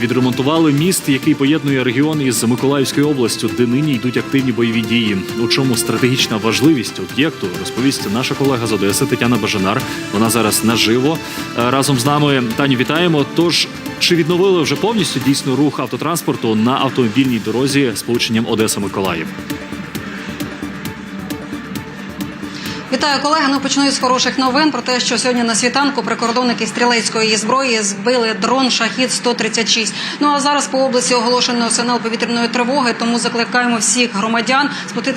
Відремонтували міст, який поєднує регіон із Миколаївською областю, де нині йдуть активні бойові дії. У чому стратегічна важливість об'єкту розповість наша колега з Одеси Тетяна Бажанар. Вона зараз наживо Е, разом з нами. Таню, вітаємо. Тож чи відновили вже повністю дійсно рух автотранспорту на автомобільній дорозі з полученням Одеса-Миколаїв? Вітаю колеги. Ну почну з хороших новин про те, що сьогодні на світанку прикордонники стрілецької зброї збили дрон шахід 136 Ну а зараз по області оголошено сигнал повітряної тривоги. Тому закликаємо всіх громадян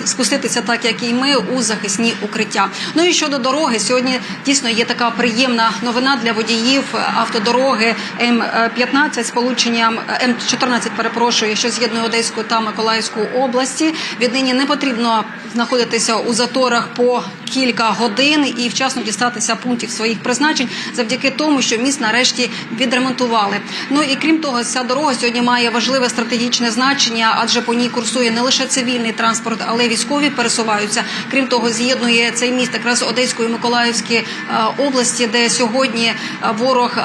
спуститися, так як і ми, у захисні укриття. Ну і щодо дороги, сьогодні дійсно є така приємна новина для водіїв автодороги М15 з полученням М14, перепрошую, що з'єднує Одеську та Миколаївську області. Віднині не потрібно знаходитися у заторах по кілька годин і вчасно дістатися пунктів своїх призначень завдяки тому, що міст нарешті відремонтували. Ну і крім того, ця дорога сьогодні має важливе стратегічне значення, адже по ній курсує не лише цивільний транспорт, але й військові пересуваються. Крім того, з'єднує цей міст якраз Одеської і Миколаївські е, області, де сьогодні е, ворог.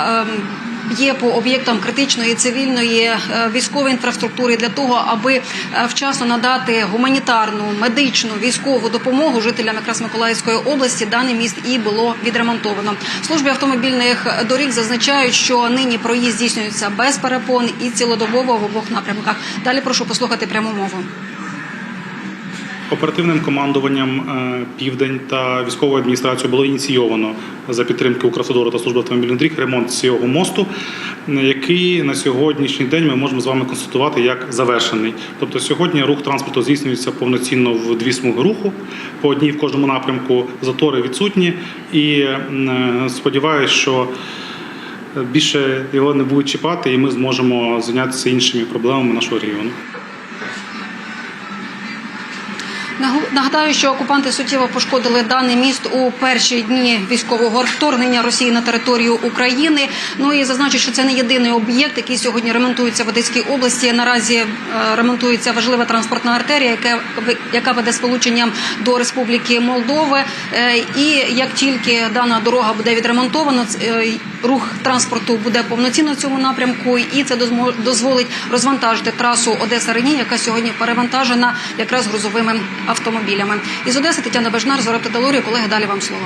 Ем, Є по об'єктам критичної цивільної е, військової інфраструктури для того, аби е, вчасно надати гуманітарну, медичну, військову допомогу жителям якраз Миколаївської області. Даний міст і було відремонтовано. В Службі автомобільних доріг зазначають, що нині проїзд здійснюється без перепон і цілодобово в обох напрямках. Далі прошу послухати пряму мову. Оперативним командуванням е, Південь та військовою адміністрацією було ініційовано за підтримки Укравтодору та служби автомобільних доріг ремонт цього мосту, який на сьогоднішній день ми можемо з вами констатувати як завершений. Тобто сьогодні рух транспорту здійснюється повноцінно в дві смуги руху, по одній в кожному напрямку затори відсутні. І е, сподіваюся, що більше його не будуть чіпати, і ми зможемо зайнятися іншими проблемами нашого регіону. Нагадаю, що окупанти суттєво пошкодили даний міст у перші дні військового вторгнення Росії на територію України. Ну і зазначу, що це не єдиний об'єкт, який сьогодні ремонтується в Одеській області. Наразі е, ремонтується важлива транспортна артерія, яка яка веде сполученням до Республіки Молдови. Е, І як тільки дана дорога буде відремонтована, е, рух транспорту буде повноцінно в цьому напрямку, і це дозволить розвантажити трасу Одеса Рені, яка сьогодні перевантажена якраз грузовими автомобілями. Із Одеси Тетяна Бежнар, Зора Пталурі, колеги, далі вам слово.